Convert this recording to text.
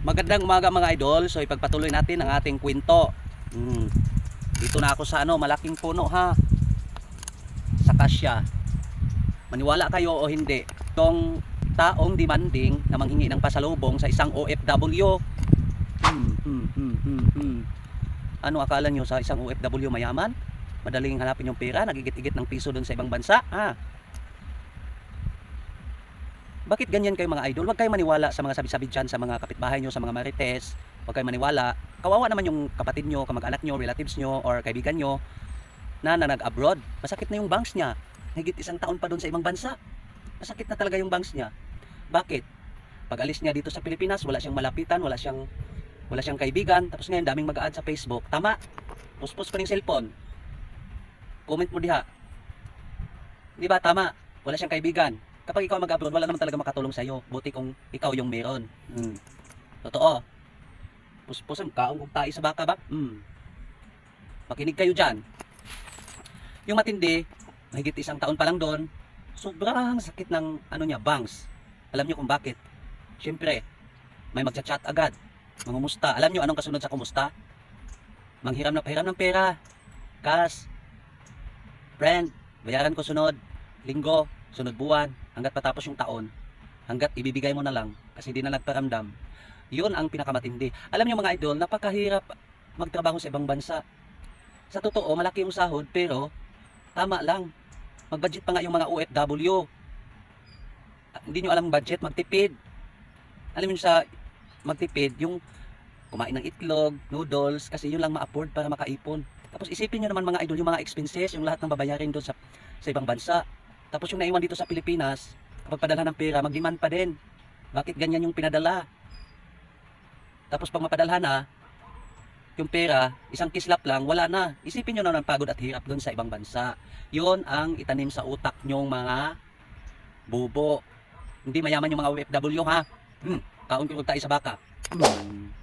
Magandang umaga mga idol. So ipagpatuloy natin ang ating kwento. Mm. Dito na ako sa ano, malaking puno ha. Sa Kasya. Maniwala kayo o hindi, tong taong demanding na manghingi ng pasalubong sa isang OFW. Hmm, hmm, hmm, hmm, hmm. Ano akala nyo sa isang OFW mayaman? Madaling hanapin yung pera, nagigit-igit ng piso doon sa ibang bansa. Ha? Bakit ganyan kayo mga idol? Huwag kayo maniwala sa mga sabi-sabi dyan sa mga kapitbahay nyo, sa mga marites. Huwag kayo maniwala. Kawawa naman yung kapatid nyo, kamag-anak nyo, relatives nyo, or kaibigan nyo na, na nag-abroad. Masakit na yung banks niya. Higit isang taon pa doon sa ibang bansa. Masakit na talaga yung banks niya. Bakit? Pag alis niya dito sa Pilipinas, wala siyang malapitan, wala siyang wala siyang kaibigan. Tapos ngayon, daming mag-add sa Facebook. Tama. Puspos pa ng cellphone. Comment mo diha. Di ba? Tama. Wala siyang kaibigan. Kapag ikaw mag-abroad, wala naman talaga makatulong sa'yo. Buti kung ikaw yung meron. Hmm. Totoo. Puspusan, kaong kong tayo sa baka ba? Hmm. Makinig kayo dyan. Yung matindi, mahigit isang taon pa lang doon, sobrang sakit ng ano niya, bangs. Alam niyo kung bakit? Siyempre, may magchat-chat agad. Mangumusta. Alam niyo anong kasunod sa kumusta? Manghiram na pahiram ng pera. Cash. Friend, bayaran ko sunod. Linggo, sunod buwan, hanggat patapos yung taon. Hanggat ibibigay mo na lang kasi di na nagparamdam. Yun ang pinakamatindi. Alam niyo mga idol, napakahirap magtrabaho sa ibang bansa. Sa totoo, malaki yung sahod pero tama lang. Mag-budget pa nga yung mga OFW. Ah, Hindi nyo alam budget, magtipid. Alam niyo sa magtipid, yung kumain ng itlog, noodles, kasi yun lang ma-afford para makaipon. Tapos isipin nyo naman mga idol, yung mga expenses, yung lahat ng babayarin doon sa, sa ibang bansa. Tapos yung naiwan dito sa Pilipinas, kapag padala ng pera, mag-demand pa din. Bakit ganyan yung pinadala? Tapos pag mapadalhan na, yung pera, isang kislap lang, wala na. Isipin nyo na ng pagod at hirap doon sa ibang bansa. Yun ang itanim sa utak nyong mga bubo. Hindi mayaman yung mga OFW ha. Hmm, kaon ko tayo sa baka. Hmm.